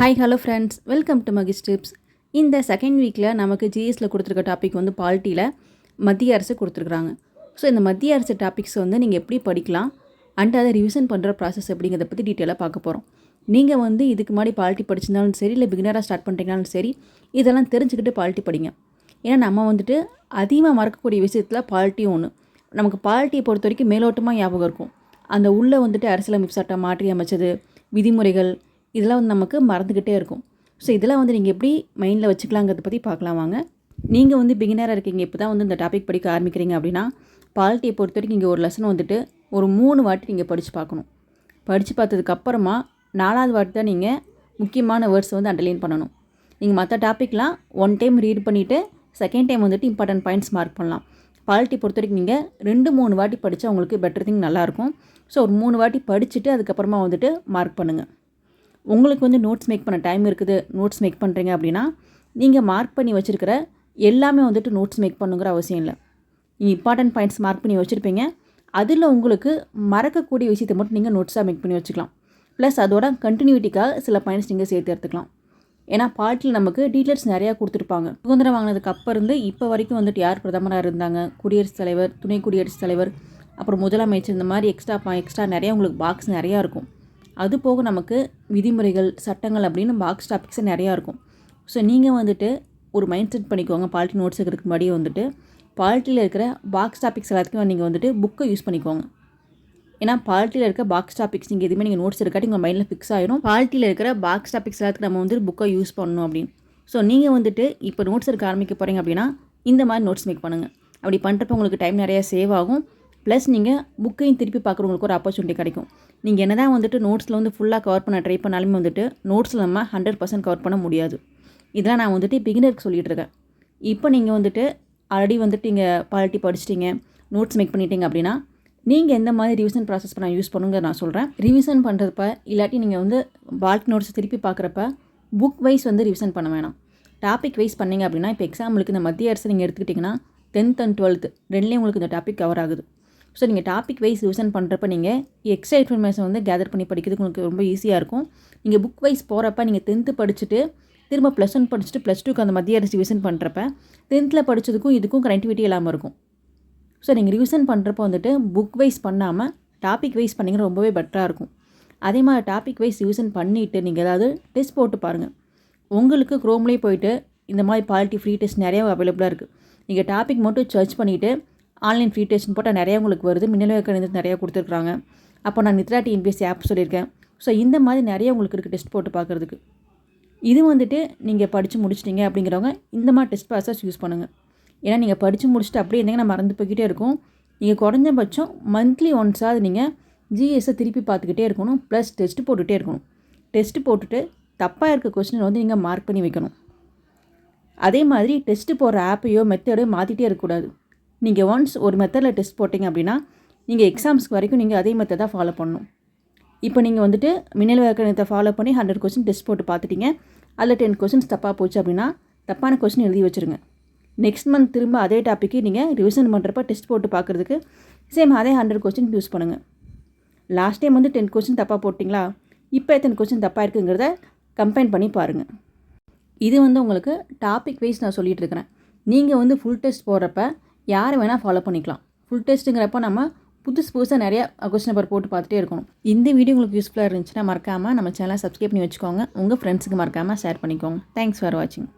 Hi hello friends welcome to Magish tips இந்த second வீக்கில் நமக்கு ஜிஎஸ்சில் கொடுத்துருக்க டாபிக் வந்து பால்ட்டியில் மத்திய அரசு கொடுத்துருக்குறாங்க. ஸோ இந்த மத்திய அரசு டாபிக்ஸ் வந்து நீங்கள் எப்படி படிக்கலாம்? அண்ட் அதை ரிவிஷன் பண்ணுற ப்ராசஸ் அப்படிங்கிறத பற்றி டீட்டெயிலாக பார்க்க போகிறோம் நீங்கள் வந்து இதுக்கு முன்னாடி பால்ட்டி படிச்சிருந்தாலும் சரி இல்லை பிகினராக ஸ்டார்ட் பண்ணுறீங்கனாலும் சரி இதெல்லாம் தெரிஞ்சுக்கிட்டு பால்ட்டி படிங்க. ஏன்னா நம்ம வந்துட்டு அதிகமாக மறக்கக்கூடிய விஷயத்தில் பால்ட்டி ஒன்று நமக்கு பால்ட்டியை பொறுத்த வரைக்கும் மேலோட்டமாக ஞாபகம் இருக்கும். அந்த உள்ளே வந்துட்டு அரசியலமைப்பு சட்டம் மாற்றி அமைச்சது விதிமுறைகள் இதெல்லாம் வந்து நமக்கு மறந்துக்கிட்டே இருக்கும். ஸோ இதெல்லாம் வந்து நீங்கள் எப்படி மைண்டில் வச்சுக்கலாங்கிறத பற்றி பார்க்கலாம் வாங்க. நீங்கள் வந்து பிகினராக இருக்கீங்க. இப்போ தான் வந்து இந்த டாபிக் படிக்க ஆரம்பிக்கிறீங்க அப்படின்னா பாலிட்டியை பொறுத்த வரைக்கும் இங்கே ஒரு லெசன் வந்துட்டு ஒரு மூணு வாட்டி நீங்கள் படித்து பார்க்கணும். படித்து பார்த்ததுக்கப்புறமா நாலாவது வாட்டி தான் நீங்கள் முக்கியமான வேர்ட்ஸ் வந்து அண்டர்லைன் பண்ணணும். நீங்கள் மற்ற டாப்பிக்லாம் ஒன் டைம் ரீட் பண்ணிவிட்டு செகண்ட் டைம் வந்துட்டு இம்பார்ட்டன்ட் பாயிண்ட்ஸ் மார்க் பண்ணலாம். பாலிட்டி பொறுத்த வரைக்கும் நீங்கள் ரெண்டு மூணு வாட்டி படித்தா உங்களுக்கு பெட்டர் திங் நல்லாயிருக்கும் ஸோ ஒரு மூணு வாட்டி படிச்சுட்டு அதுக்கப்புறமா வந்துட்டு மார்க் பண்ணுங்கள் உங்களுக்கு வந்து நோட்ஸ் மேக் பண்ண டைம் இருக்குது நோட்ஸ் மேக் பண்ணுறீங்க அப்படின்னா நீங்கள் மார்க் பண்ணி வச்சுருக்கிற எல்லாமே வந்துட்டு நோட்ஸ் மேக் பண்ணுங்கிற அவசியம் இல்லை. நீங்கள் இம்பார்ட்டன்ட் பாயிண்ட்ஸ் மார்க் பண்ணி வச்சுருப்பீங்க. அதில் உங்களுக்கு மறக்கக்கூடிய விஷயத்தை மட்டும் நீங்கள் நோட்ஸாக மேக் பண்ணி வச்சுக்கலாம். ப்ளஸ் அதோட கண்டினியூட்டிக்காக சில பாயிண்ட்ஸ் நீங்கள் சேர்த்து எடுத்துக்கலாம். ஏன்னா பாட்டில் நமக்கு டீட்டெயில்ஸ் நிறையா கொடுத்துருப்பாங்க. சுதந்திரம் வாங்கினதுக்கு அப்போ இருந்து இப்போ வரைக்கும் வந்துட்டு யார் பிரதமராக இருந்தாங்க? குடியரசுத் தலைவர் துணை குடியரசுத் தலைவர் அப்புறம் முதலமைச்சர் இந்த மாதிரி எக்ஸ்ட்ரா எக்ஸ்ட்ரா நிறையா உங்களுக்கு பாக்ஸ் நிறையா இருக்கும். அது போக நமக்கு விதிமுறைகள் சட்டங்கள் அப்படின்னு பாக்ஸ் டாபிக்ஸே நிறையா இருக்கும். ஸோ நீங்கள் வந்துட்டு ஒரு மைண்ட் செட் பண்ணிக்கோங்க பாலிட்டி நோட்ஸ் இருக்கிறதுக்கு முன்னாடியே வந்துட்டு. பாலிட்டியில் இருக்கிற பாக்ஸ் டாபிக்ஸ் எல்லாத்துக்கும் நீங்கள் வந்துட்டு புக்கை யூஸ் பண்ணிக்கோங்க. ஏன்னா பாலிட்டியில் இருக்க பாக்ஸ் டாபிக்ஸ் நீங்கள் எதுவுமே நீங்கள் நோட்ஸ் இருக்காட்டி உங்கள் மைண்டில் ஃபிக்ஸ் ஆயிடும் பாலிட்டியில் இருக்கிற பாக்ஸ் டாபிக்ஸ் எல்லாத்துக்கு நம்ம வந்து புக்கை யூஸ் பண்ணணும் அப்படின்னு. ஸோ நீங்கள் வந்துட்டு இப்போ நோட்ஸ் இருக்க ஆரம்பிக்க போகிறீங்க அப்படின்னா இந்த மாதிரி நோட்ஸ் மேக் பண்ணுங்கள் அப்படி பண்ணுறப்ப உங்களுக்கு டைம் நிறையா சேவ் ஆகும். ப்ளஸ் நீங்கள் புக்கையும் திருப்பி பார்க்குறவங்களுக்கு ஒரு ஆப்பர்ச்சுனிட்டி கிடைக்கும். நீங்கள் என்ன தான் வந்துட்டு நோட்ஸில் வந்து ஃபுல்லாக கவர் பண்ண ட்ரை பண்ணாலுமே வந்துட்டு நோட்ஸில் நம்ம ஹண்ட்ரட் பர்சன்ட் கவர் பண்ண முடியாது. இதெல்லாம் நான் வந்துட்டு பிகினருக்கு சொல்லிகிட்டு இருக்கேன். இப்போ நீங்கள் வந்துட்டு ஆல்ரெடி வந்துட்டு இங்கே பாலிட்டி படிச்சிட்டிங்க நோட்ஸ் மேக் பண்ணிட்டீங்க அப்படின்னா நீங்கள் எந்த மாதிரி ரிவிஷன் ப்ராசஸ் பண்ண யூஸ் பண்ணுங்க நான் சொல்கிறேன் ரிவிஷன் பண்ணுறப்ப இல்லாட்டி நீங்கள் வந்து பால்க் நோட்ஸ் திருப்பி பார்க்குறப்ப புக் வைஸ் வந்து ரிவிஷன் பண்ண வேணாம். டாபிக் வைஸ் பண்ணிங்க அப்படின்னா இப்போ எக்ஸாம்பிளுக்கு இந்த மத்திய அரசு நீங்கள் எடுத்துக்கிட்டிங்கன்னா டென்த் அண்ட் டுவெல்த் ரெண்டுலேயும் உங்களுக்கு இந்த டாபிக் கவர் ஆகுது. ஸோ நீங்கள் டாபிக் வைஸ் ரிவிஷன் பண்ணுறப்ப நீங்கள் எக்ஸ்ட்ரா இன்ஃபர்மேஷன் வந்து கேதர் பண்ணி படிக்கிறதுக்கு உங்களுக்கு ரொம்ப ஈஸியாக இருக்கும். நீங்கள் புக் வைஸ் போகிறப்ப நீங்கள் டென்த்து படிச்சுட்டு திரும்ப ப்ளஸ் ஒன் படிச்சுட்டு ப்ளஸ் டூக்கு அந்த மத்திய அரசு ரிவிஷன் பண்ணுறப்ப டென்த்தில் படித்ததுக்கும் இதுக்கும் கனெக்டிவிட்டி இல்லாமல் இருக்கும். ஸோ நீங்கள் ரிவிஷன் பண்ணுறப்போ வந்துட்டு புக் வைஸ் பண்ணாமல் டாபிக் வைஸ் பண்ணிங்கன்னா ரொம்பவே பெட்டராக இருக்கும். அதே மாதிரி டாபிக் வைஸ் ரிவிஷன் பண்ணிவிட்டு நீங்கள் ஏதாவது டெஸ்ட் போட்டு பாருங்கள் உங்களுக்கு க்ரோம்லேயே போயிட்டு இந்த மாதிரி பாலிட்டி ஃப்ரீ டெஸ்ட் நிறையா அவைலபிளாக இருக்குது நீங்கள் டாபிக் மட்டும் சர்ச் பண்ணிவிட்டு ஆன்லைன் ஃப்ரீ டெஸ்ட்னு போட்டால் நிறையா உங்களுக்கு வருது. மின்னல் கணிதம் நிறையா கொடுத்துருக்குறாங்க. அப்போ நான் நித்ரா டிஎன்பிஎஸ்சி ஆப் சொல்லியிருக்கேன். ஸோ இந்த மாதிரி நிறைய உங்களுக்கு இருக்குது டெஸ்ட் போட்டு பார்க்குறதுக்கு. இது வந்துட்டு நீங்கள் படித்து முடிச்சிட்டிங்க அப்படிங்கிறவங்க இந்த மாதிரி டெஸ்ட் ப்ராசஸ் யூஸ் பண்ணுங்கள் ஏன்னா நீங்கள் படித்து முடிச்சுட்டு அப்படியே இருந்தீங்கன்னா மறந்து போய்கிட்டே இருக்கும். நீங்கள் குறைஞ்சபட்சம் மந்த்லி ஒன்ஸாவது நீங்கள் ஜிஎஸ்ஸை திருப்பி பார்த்துக்கிட்டே இருக்கணும். ப்ளஸ் டெஸ்ட்டு போட்டுகிட்டே இருக்கணும். டெஸ்ட்டு போட்டுட்டு தப்பாக இருக்க கொஸ்டின் வந்து நீங்கள் மார்க் பண்ணி வைக்கணும். அதே மாதிரி டெஸ்ட்டு போடுற ஆப்பையோ மெத்தடோ மாற்றிட்டே இருக்கக்கூடாது. நீங்கள் ஒன்ஸ் ஒரு மெத்தடில் டெஸ்ட் போட்டிங்க அப்படின்னா நீங்கள் எக்ஸாம்ஸ்க்கு வரைக்கும் நீங்கள் அதே மெத்தட் தான் ஃபாலோ பண்ணணும். இப்போ நீங்கள் வந்துட்டு மின்னல் விளக்கணத்தை ஃபாலோ பண்ணி ஹண்ட்ரட் கொஸ்டின் டெஸ்ட் போட்டு பார்த்துட்டீங்க. அதில் டென் கொஸ்டின்ஸ் தப்பாக போச்சு அப்படின்னா தப்பான கொஸ்டின் எழுதி வச்சுருங்க. நெக்ஸ்ட் மந்த் திரும்ப அதே டாப்பிக்கு நீங்கள் ரிவிஷன் பண்ணுறப்ப டெஸ்ட் போட்டு பார்க்குறதுக்கு சேம் அதே ஹண்ட்ரட் கொஸ்டின் யூஸ் பண்ணுங்கள் லாஸ்ட் டைம் வந்து டென் கொஸ்டின் தப்பாக போட்டிங்களா? இப்போ எத்தனை கொஸ்டின் தப்பாக இருக்குங்கிறத கம்பைன் பண்ணி பாருங்கள் இது வந்து உங்களுக்கு டாபிக் வைஸ் நான் சொல்லிகிட்டு இருக்கிறேன். நீங்கள் வந்து ஃபுல் டெஸ்ட் போடுறப்ப யாரை வேணால் ஃபாலோ பண்ணிக்கலாம். ஃபுல் டெஸ்ட்டுங்கிறப்ப நம்ம புதுசு புதுசாக நிறைய கொஸ்டின் நம்பர் போட்டு பார்த்துட்டே இருக்கணும். இந்த வீடியோ உங்களுக்கு யூஸ்ஃபுல்லாக இருந்துச்சுன்னா மறக்காமல் நம்ம சேனலை சப்ஸ்கிரைப் பண்ணி வச்சுக்கோங்க. உங்கள் ஃப்ரெண்ட்ஸுக்கு மறக்காமல் ஷேர் பண்ணிக்கோங்க. தேங்க்ஸ் ஃபார் வாட்சிங்